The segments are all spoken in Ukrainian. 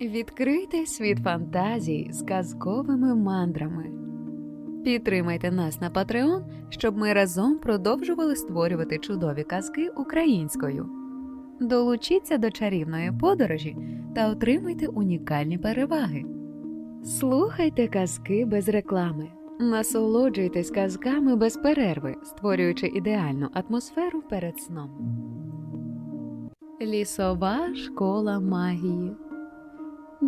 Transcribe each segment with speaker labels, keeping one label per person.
Speaker 1: Відкрийте світ фантазій з казковими мандрами. Підтримайте нас на Patreon, щоб ми разом продовжували створювати чудові казки українською. Долучіться до чарівної подорожі та отримайте унікальні переваги. Слухайте казки без реклами. Насолоджуйтесь казками без перерви, створюючи ідеальну атмосферу перед сном. Лісова школа магії.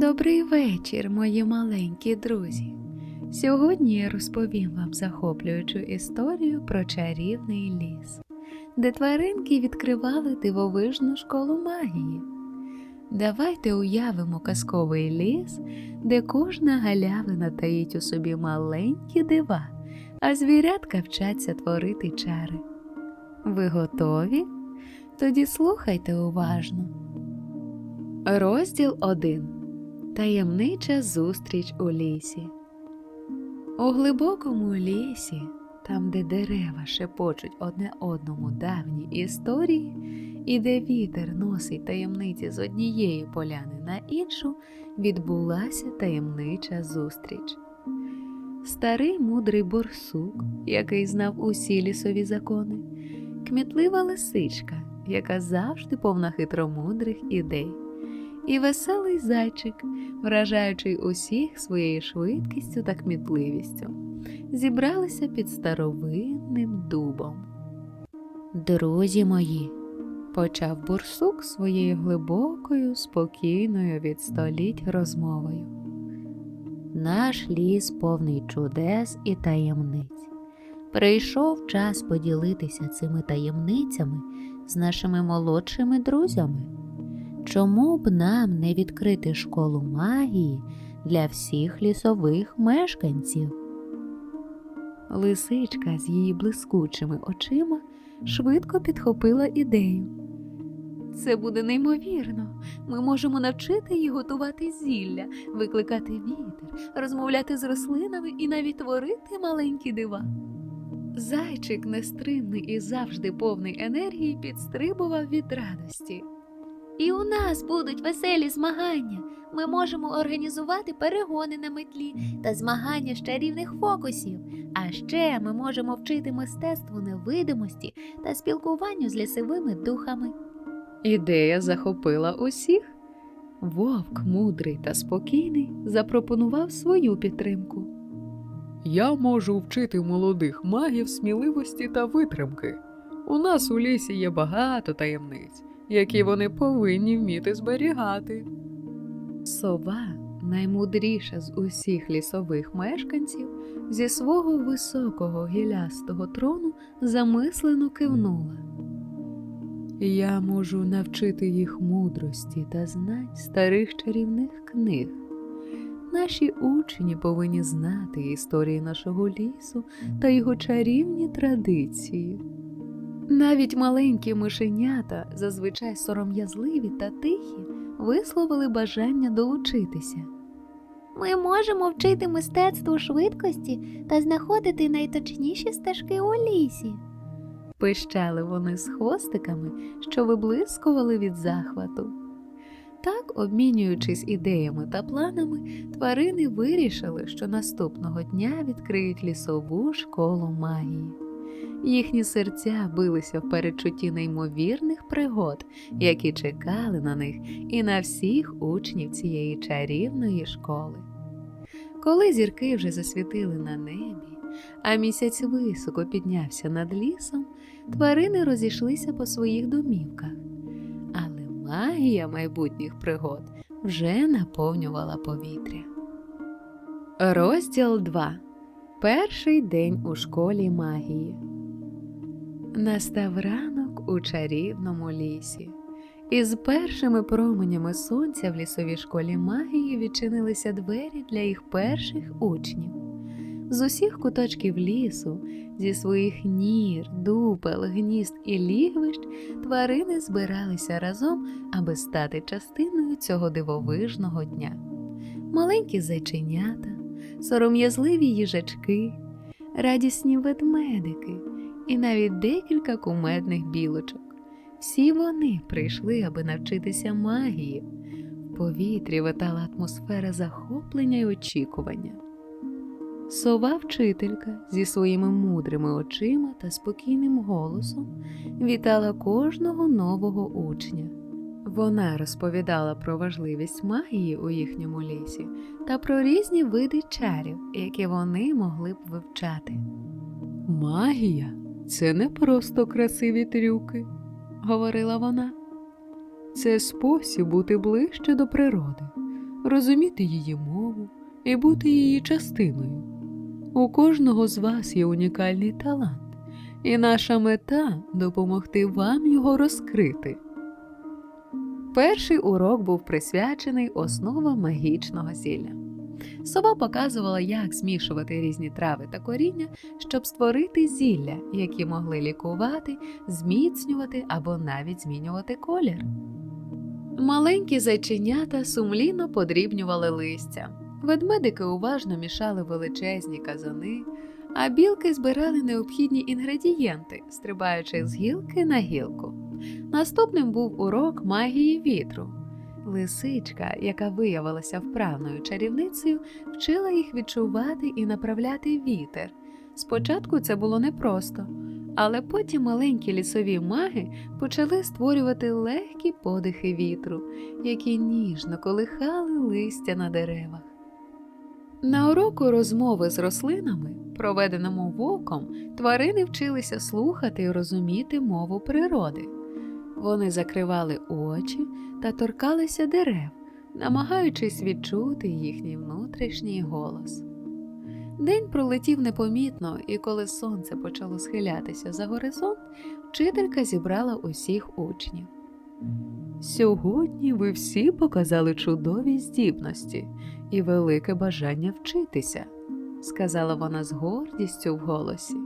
Speaker 1: Добрий вечір, мої маленькі друзі. Сьогодні я розповім вам захоплюючу історію про чарівний ліс, де тваринки відкривали дивовижну школу магії. Давайте уявимо казковий ліс, де кожна галявина таїть у собі маленькі дива, а звірятка вчаться творити чари. Ви готові? Тоді слухайте уважно. Розділ 1. Таємнича зустріч у лісі. У глибокому лісі, там, де дерева шепочуть одне одному давні історії, і де вітер носить таємниці з однієї поляни на іншу, відбулася таємнича зустріч. Старий мудрий борсук, який знав усі лісові закони, кмітлива лисичка, яка завжди повна хитромудрих ідей, і веселий зайчик, вражаючий усіх своєю швидкістю та кмітливістю, зібралися під старовинним дубом. Друзі мої, почав бурсук своєю глибокою, спокійною від століть розмовою. Наш ліс повний чудес і таємниць. Прийшов час поділитися цими таємницями з нашими молодшими друзями. Чому б нам не відкрити школу магії для всіх лісових мешканців? Лисичка з її блискучими очима швидко підхопила ідею. Це буде неймовірно. Ми можемо навчити їх готувати зілля, викликати вітер, розмовляти з рослинами і навіть творити маленькі дива. Зайчик нестримний і завжди повний енергії підстрибував від радості. І у нас будуть веселі змагання. Ми можемо організувати перегони на метлі та змагання з чарівних фокусів. А ще ми можемо вчити мистецтву невидимості та спілкуванню з лісовими духами. Ідея захопила усіх. Вовк, мудрий та спокійний, запропонував свою підтримку.
Speaker 2: Я можу вчити молодих магів сміливості та витримки. У нас у лісі є багато таємниць, які вони повинні вміти зберігати.
Speaker 1: Сова, наймудріша з усіх лісових мешканців, зі свого високого гілястого трону замислено кивнула. Я можу навчити їх мудрості та знань старих чарівних книг. Наші учні повинні знати історії нашого лісу та його чарівні традиції. Навіть маленькі мишенята, зазвичай сором'язливі та тихі, висловили бажання долучитися.
Speaker 3: Ми можемо вчити мистецтву швидкості та знаходити найточніші стежки у лісі.
Speaker 1: Пищали вони з хвостиками, що виблискували від захвату. Так, обмінюючись ідеями та планами, тварини вирішили, що наступного дня відкриють лісову школу магії. Їхні серця билися в передчутті неймовірних пригод, які чекали на них і на всіх учнів цієї чарівної школи. Коли зірки вже засвітили на небі, а місяць високо піднявся над лісом, тварини розійшлися по своїх домівках. Але магія майбутніх пригод вже наповнювала повітря. Розділ 2. Перший день у школі магії. Настав ранок у чарівному лісі. Із першими променями сонця в лісовій школі магії відчинилися двері для їх перших учнів. З усіх куточків лісу, зі своїх нір, дупел, гнізд і лігвищ, тварини збиралися разом, аби стати частиною цього дивовижного дня. Маленькі зайченята, сором'язливі їжачки, радісні ведмедики і навіть декілька кумедних білочок. Всі вони прийшли, аби навчитися магії. В повітрі витала атмосфера захоплення й очікування. Сова вчителька зі своїми мудрими очима та спокійним голосом вітала кожного нового учня. Вона розповідала про важливість магії у їхньому лісі та про різні види чарів, які вони могли б вивчати.
Speaker 2: Магія це не просто красиві трюки,
Speaker 1: Говорила вона.
Speaker 2: це спосіб бути ближче до природи, розуміти її мову і бути її частиною. У кожного з вас є унікальний талант, і наша мета допомогти вам його розкрити.
Speaker 1: Перший урок був присвячений основам магічного зілля. Сова показувала, як змішувати різні трави та коріння, щоб створити зілля, які могли лікувати, зміцнювати або навіть змінювати колір. Маленькі зайченята сумлінно подрібнювали листя. Ведмедики уважно мішали величезні казани, а білки збирали необхідні інгредієнти, стрибаючи з гілки на гілку. Наступним був урок магії вітру. Лисичка, яка виявилася вправною чарівницею, вчила їх відчувати і направляти вітер. Спочатку це було непросто, але потім маленькі лісові маги почали створювати легкі подихи вітру, які ніжно колихали листя на деревах. На уроку розмови з рослинами, проведеному вовком, тварини вчилися слухати і розуміти мову природи. Вони закривали очі та торкалися дерев, намагаючись відчути їхній внутрішній голос. День пролетів непомітно, і коли сонце почало схилятися за горизонт, вчителька зібрала усіх учнів.
Speaker 2: Сьогодні ви всі показали чудові здібності і велике бажання вчитися,
Speaker 1: сказала вона з гордістю в голосі.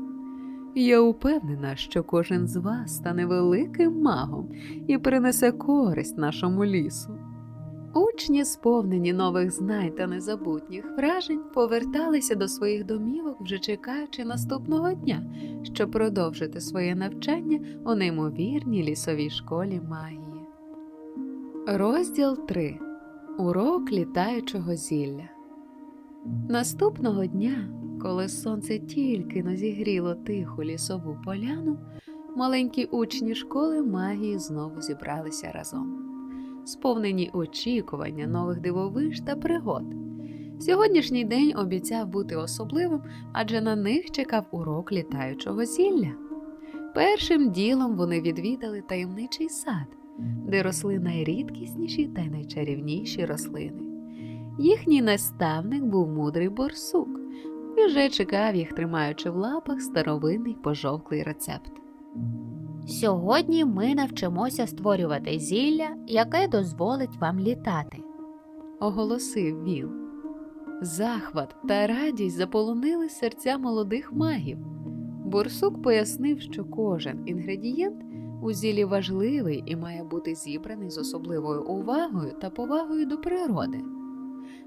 Speaker 2: Я упевнена, що кожен з вас стане великим магом і принесе користь нашому лісу.
Speaker 1: Учні, сповнені нових знань та незабутніх вражень, поверталися до своїх домівок, вже чекаючи наступного дня, щоб продовжити своє навчання у неймовірній лісовій школі магії. Розділ 3. Урок літаючого зілля. Наступного дня, коли сонце тільки но зігріло тиху лісову поляну, маленькі учні школи магії знову зібралися разом сповнені очікування нових дивовиж та пригод. Сьогоднішній день обіцяв бути особливим, адже на них чекав урок літаючого зілля. Першим ділом вони відвідали таємничий сад, де росли найрідкісніші та найчарівніші рослини. Їхній наставник був мудрий борсук і вже чекав їх, тримаючи в лапах старовинний пожовклий рецепт.
Speaker 3: Сьогодні ми навчимося створювати зілля, яке дозволить вам літати.
Speaker 1: оголосив він. Захват та радість заполонили серця молодих магів. Борсук пояснив, що кожен інгредієнт у зілі важливий і має бути зібраний з особливою увагою та повагою до природи.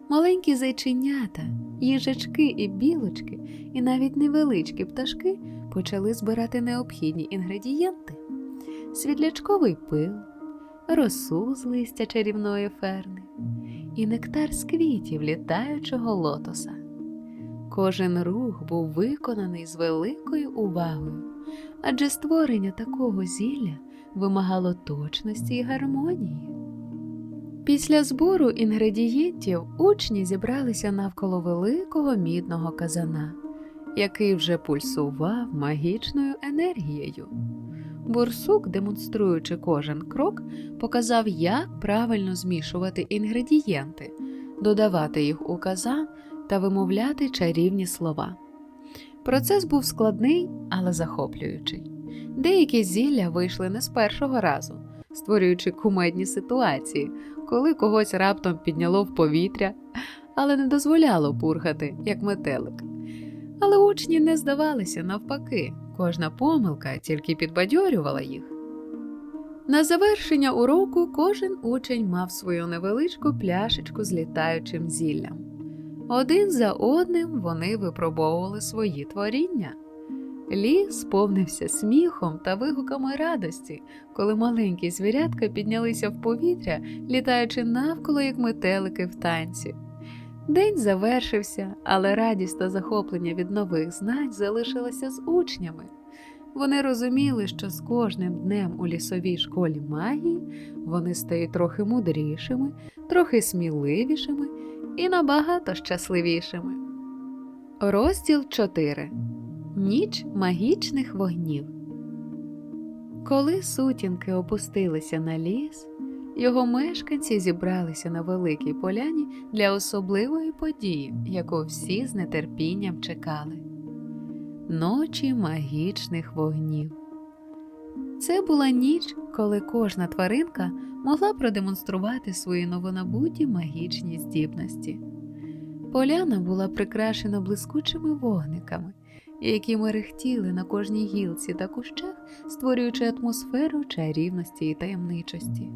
Speaker 1: Маленькі зайченята, їжачки і білочки, і навіть невеличкі пташки почали збирати необхідні інгредієнти: світлячковий пил, росу з листя чарівної ферни і нектар з квітів літаючого лотоса. Кожен рух був виконаний з великою увагою, адже створення такого зілля вимагало точності і гармонії. Після збору інгредієнтів учні зібралися навколо великого мідного казана, який вже пульсував магічною енергією. Бурсук, демонструючи кожен крок, показав, як правильно змішувати інгредієнти, додавати їх у казан та вимовляти чарівні слова. Процес був складний, але захоплюючий. Деякі зілля вийшли не з першого разу, створюючи кумедні ситуації, коли когось раптом підняло в повітря, але не дозволяло пурхати, як метелик. Але учні не здавалися навпаки, кожна помилка тільки підбадьорювала їх. На завершення уроку кожен учень мав свою невеличку пляшечку з літаючим зіллям. Один за одним вони випробовували свої творіння. Ліс сповнився сміхом та вигуками радості, коли маленькі звірятка піднялися в повітря, літаючи навколо, як метелики в танці. День завершився, але радість та захоплення від нових знань залишилися з учнями. Вони розуміли, що з кожним днем у лісовій школі магії вони стають трохи мудрішими, трохи сміливішими і набагато щасливішими. Розділ 4. Ніч магічних вогнів. Коли сутінки опустилися на ліс, його мешканці зібралися на великій поляні для особливої події, яку всі з нетерпінням чекали ночі магічних вогнів. Це була ніч, коли кожна тваринка могла продемонструвати свої новонабуті магічні здібності. Поляна була прикрашена блискучими вогниками, які мерехтіли на кожній гілці та кущах, створюючи атмосферу чарівності і таємничості.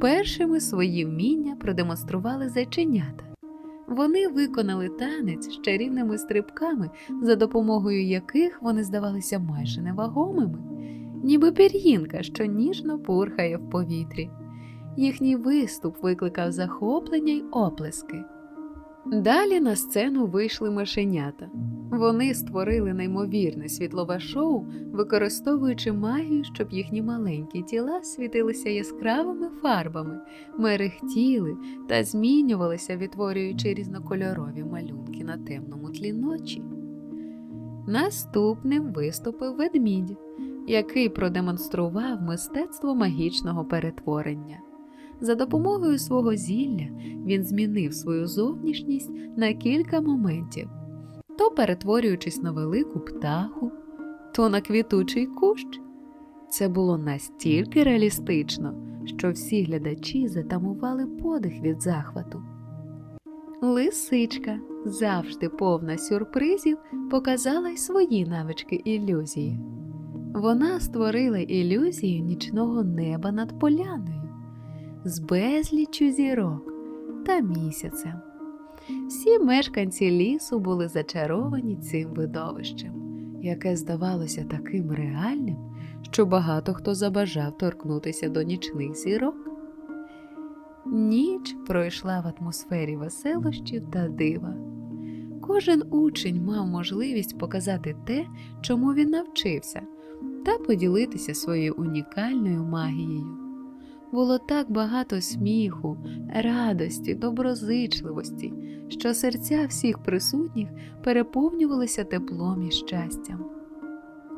Speaker 1: Першими свої вміння продемонстрували зайченята. Вони виконали танець з чарівними стрибками, за допомогою яких вони здавалися майже невагомими, ніби пір'їнка, що ніжно пурхає в повітрі. Їхній виступ викликав захоплення й оплески. Далі на сцену вийшли мишенята. Вони створили неймовірне світлове шоу, використовуючи магію, щоб їхні маленькі тіла світилися яскравими фарбами, мерехтіли та змінювалися, відтворюючи різнокольорові малюнки на темному тлі ночі. Наступним виступив ведмідь, який продемонстрував мистецтво магічного перетворення. За допомогою свого зілля він змінив свою зовнішність на кілька моментів, то перетворюючись на велику птаху, то на квітучий кущ. Це було настільки реалістично, що всі глядачі затамували подих від захвату. Лисичка, завжди повна сюрпризів, показала й свої навички ілюзії. Вона створила ілюзію нічного неба над поляною з безліччю зірок та місяцем. Всі мешканці лісу були зачаровані цим видовищем, яке здавалося таким реальним, що багато хто забажав торкнутися до нічних зірок. Ніч пройшла в атмосфері веселощів та дива. Кожен учень мав можливість показати те, чому він навчився, та поділитися своєю унікальною магією. Було так багато сміху, радості, доброзичливості, що серця всіх присутніх переповнювалися теплом і щастям.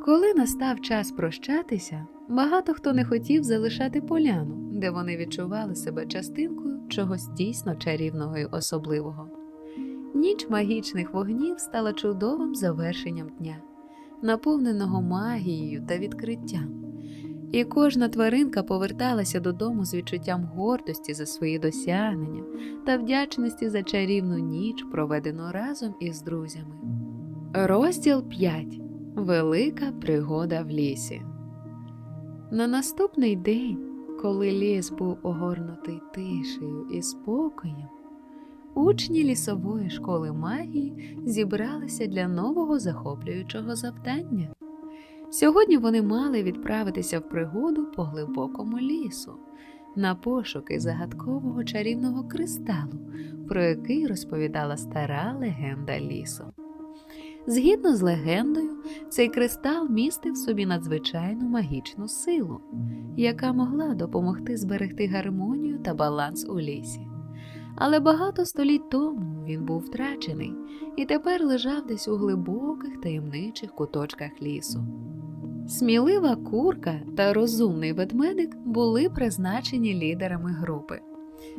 Speaker 1: Коли настав час прощатися, багато хто не хотів залишати поляну, де вони відчували себе частинкою чогось дійсно чарівного і особливого. Ніч магічних вогнів стала чудовим завершенням дня, наповненого магією та відкриттям. І кожна тваринка поверталася додому з відчуттям гордості за свої досягнення та вдячності за чарівну ніч, проведену разом із друзями. Розділ 5. Велика пригода в лісі. На наступний день, коли ліс був огорнутий тишею і спокоєм, учні лісової школи магії зібралися для нового захоплюючого завдання. Сьогодні вони мали відправитися в пригоду по глибокому лісу на пошуки загадкового чарівного кристалу, про який розповідала стара легенда лісу. Згідно з легендою, цей кристал містив собі надзвичайну магічну силу, яка могла допомогти зберегти гармонію та баланс у лісі. Але багато століть тому він був втрачений і тепер лежав десь у глибоких таємничих куточках лісу. Смілива курка та розумний ведмедик були призначені лідерами групи.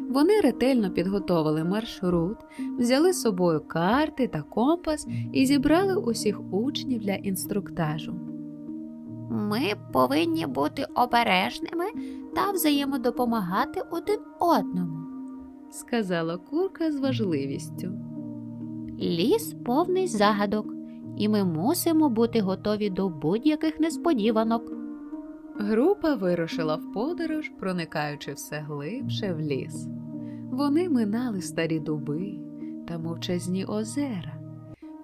Speaker 1: Вони ретельно підготовили маршрут, взяли з собою карти та компас і зібрали усіх учнів для інструктажу.
Speaker 3: Ми повинні бути обережними та взаємодопомагати один одному.
Speaker 1: Сказала курка з важливістю.
Speaker 3: Ліс повний загадок, і ми мусимо бути готові до будь-яких несподіванок.
Speaker 1: Група вирушила в подорож, проникаючи все глибше в ліс. Вони минали старі дуби та мовчазні озера,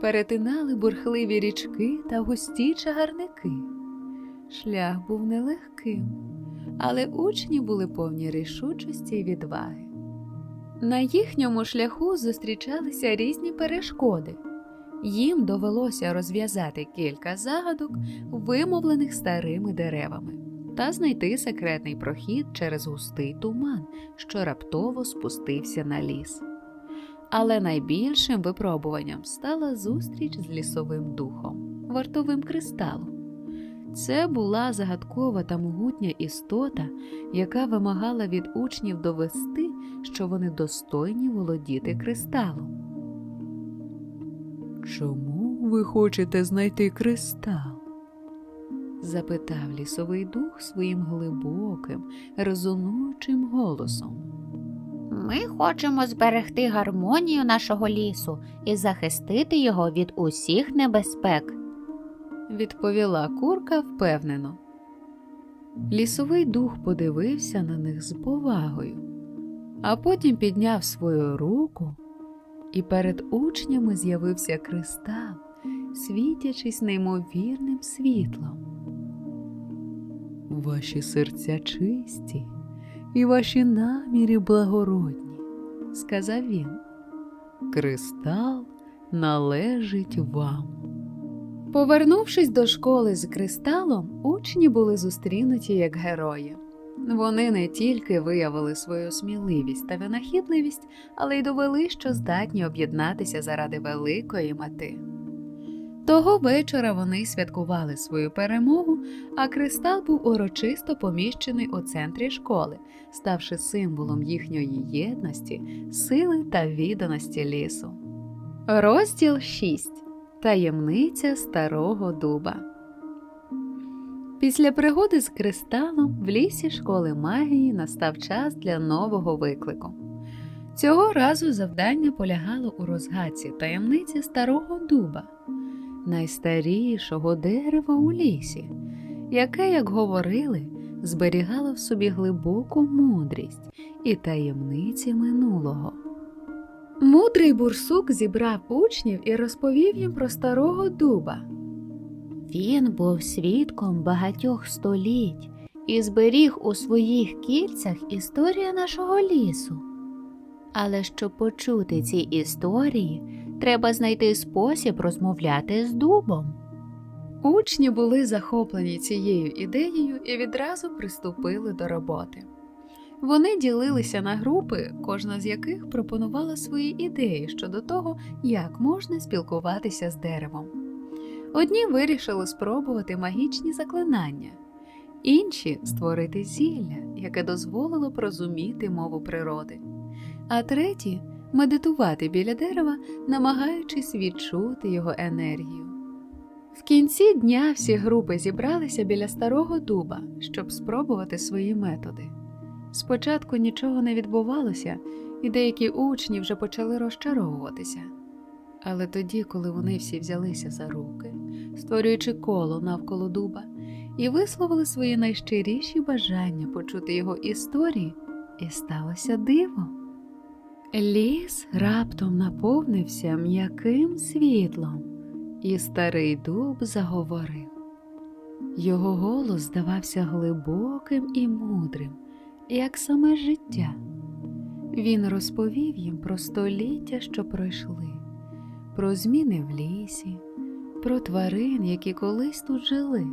Speaker 1: перетинали бурхливі річки та густі чагарники. Шлях був нелегким, але учні були повні рішучості й відваги. На їхньому шляху зустрічалися різні перешкоди. Їм довелося розв'язати кілька загадок, вимовлених старими деревами, та знайти секретний прохід через густий туман, що раптово спустився на ліс. Але найбільшим випробуванням стала зустріч з лісовим духом, вартовим кристалом. Це була загадкова та могутня істота, яка вимагала від учнів довести, що вони достойні володіти кристалом.
Speaker 2: Чому ви хочете знайти кристал?
Speaker 1: запитав лісовий дух своїм глибоким, резонуючим голосом.
Speaker 3: Ми хочемо зберегти гармонію нашого лісу і захистити його від усіх небезпек.
Speaker 1: відповіла курка впевнено. Лісовий дух подивився на них з повагою, а потім підняв свою руку, і перед учнями з'явився кристал, світячись неймовірним світлом.
Speaker 2: Ваші серця чисті і ваші наміри благородні,
Speaker 1: Сказав він.
Speaker 2: кристал належить вам.
Speaker 1: Повернувшись до школи з кристалом, учні були зустрінуті як герої. Вони не тільки виявили свою сміливість та винахідливість, але й довели, що здатні об'єднатися заради великої мети. Того вечора вони святкували свою перемогу, а кристал був урочисто поміщений у центрі школи, ставши символом їхньої єдності, сили та відданості лісу. Розділ 6. Таємниця старого дуба. Після пригоди з кристалом в лісі школи магії настав час для нового виклику. Цього разу завдання полягало у розгадці таємниці старого дуба, найстарішого дерева у лісі, яке, як говорили, зберігало в собі глибоку мудрість і таємниці минулого. Мудрий бурсук зібрав учнів і розповів їм про старого дуба.
Speaker 3: Він був свідком багатьох століть і зберіг у своїх кільцях історію нашого лісу. Але щоб почути ці історії, треба знайти спосіб розмовляти з дубом.
Speaker 1: Учні були захоплені цією ідеєю і відразу приступили до роботи. Вони ділилися на групи, кожна з яких пропонувала свої ідеї щодо того, як можна спілкуватися з деревом. Одні вирішили спробувати магічні заклинання, інші створити зілля, яке дозволило б розуміти мову природи, а треті медитувати біля дерева, намагаючись відчути його енергію. В кінці дня всі групи зібралися біля старого дуба, щоб спробувати свої методи. Спочатку нічого не відбувалося, і деякі учні вже почали розчаровуватися. Але тоді, коли вони всі взялися за руки, створюючи коло навколо дуба, і висловили свої найщиріші бажання почути його історії, і сталося диво. Ліс раптом наповнився м'яким світлом, і старий дуб заговорив. Його голос здавався глибоким і мудрим, як саме життя. Він розповів їм про століття, що пройшли, про зміни в лісі, про тварин, які колись тут жили,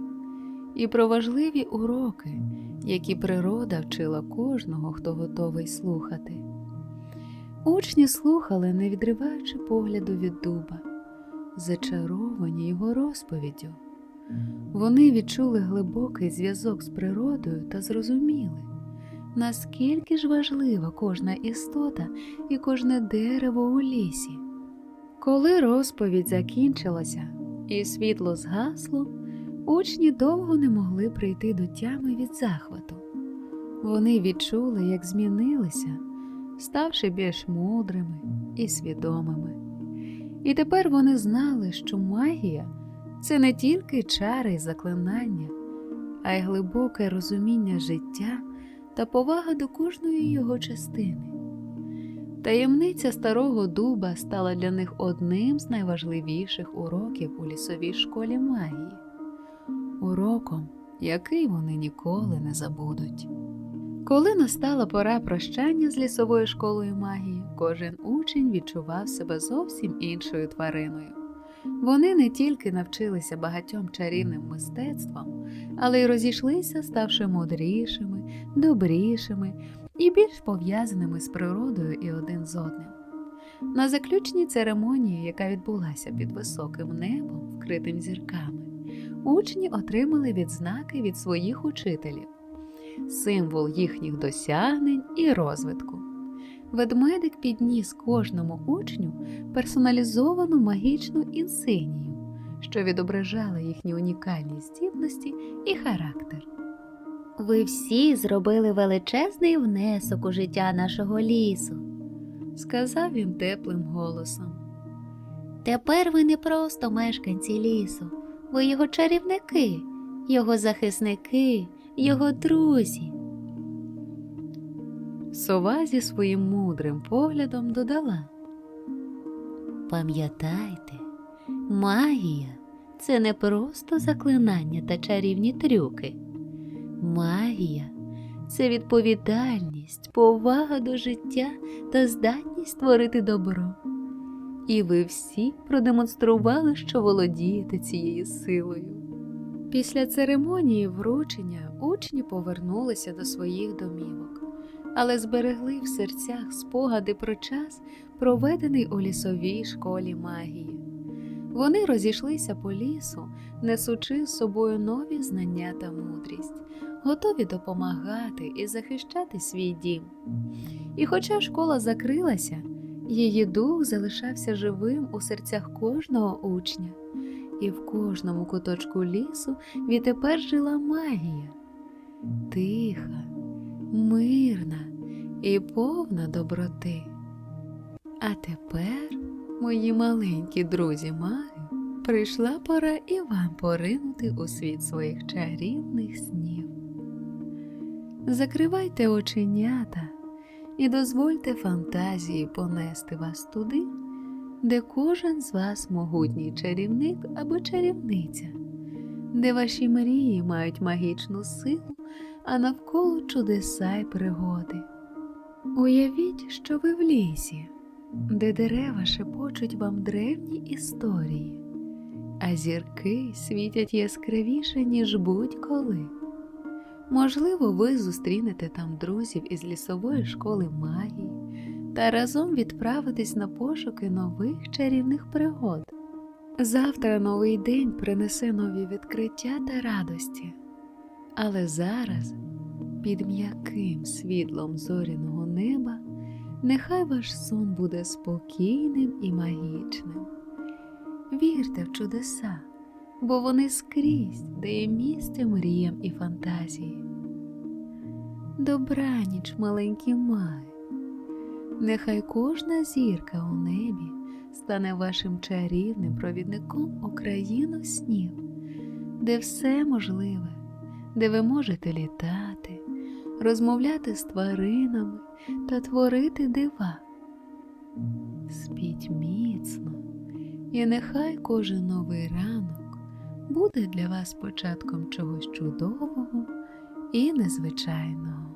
Speaker 1: і про важливі уроки, які природа вчила кожного, хто готовий слухати. Учні слухали, не відриваючи погляду від дуба, зачаровані його розповіддю. Вони відчули глибокий зв'язок з природою та зрозуміли, наскільки ж важлива кожна істота і кожне дерево у лісі. Коли розповідь закінчилася і світло згасло, учні довго не могли прийти до тями від захвату. Вони відчули, як змінилися, ставши більш мудрими і свідомими. І тепер вони знали, що магія це не тільки чари й заклинання, а й глибоке розуміння життя та повага до кожної його частини. Таємниця старого дуба стала для них одним з найважливіших уроків у лісовій школі магії, уроком, який вони ніколи не забудуть. Коли настала пора прощання з лісовою школою магії, кожен учень відчував себе зовсім іншою твариною. Вони не тільки навчилися багатьом чарівним мистецтвам, але й розійшлися, ставши мудрішими, добрішими і більш пов'язаними з природою і один з одним. На заключній церемонії, яка відбулася під високим небом, вкритим зірками, учні отримали відзнаки від своїх учителів, символ їхніх досягнень і розвитку. Ведмедик підніс кожному учню персоналізовану магічну інсинію, що відображала їхні унікальні здібності і характер.
Speaker 3: Ви всі зробили величезний внесок у життя нашого лісу.
Speaker 1: Сказав він теплим голосом.
Speaker 3: Тепер ви не просто мешканці лісу, ви його чарівники, його захисники, його друзі.
Speaker 1: Сова зі своїм мудрим поглядом додала.
Speaker 3: Пам'ятайте, магія це не просто заклинання та чарівні трюки. Магія це відповідальність, повага до життя та здатність створити добро.
Speaker 1: І ви всі продемонстрували, що володієте цією силою. Після церемонії вручення учні повернулися до своїх домівок, але зберегли в серцях спогади про час, проведений у лісовій школі магії. Вони розійшлися по лісу, несучи з собою нові знання та мудрість, готові допомагати і захищати свій дім. І хоча школа закрилася, Її дух залишався живим у серцях кожного учня, і в кожному куточку лісу відтепер жила магія тиха, мирна і повна доброти. А тепер, мої маленькі друзі маги, прийшла пора і вам поринути у світ своїх чарівних снів. Закривайте оченята і дозвольте фантазії понести вас туди, де кожен з вас могутній чарівник або чарівниця, де ваші мрії мають магічну силу, а навколо чудеса й пригоди. Уявіть, що ви в лісі, де дерева шепочуть вам древні історії, а зірки світять яскравіше, ніж будь-коли. Можливо, ви зустрінете там друзів із лісової школи магії та разом відправитесь на пошуки нових чарівних пригод. Завтра новий день принесе нові відкриття та радості, але зараз, під м'яким світлом зоряного неба, нехай ваш сон буде спокійним і магічним. Вірте в чудеса бо вони скрізь дає місце мріям і фантазії. Добраніч, маленькі маги, нехай кожна зірка у небі стане вашим чарівним провідником у країну снів, де все можливе, де ви можете літати, розмовляти з тваринами та творити дива. Спіть міцно, і нехай кожен новий ранок буде для вас початком чогось чудового і незвичайного.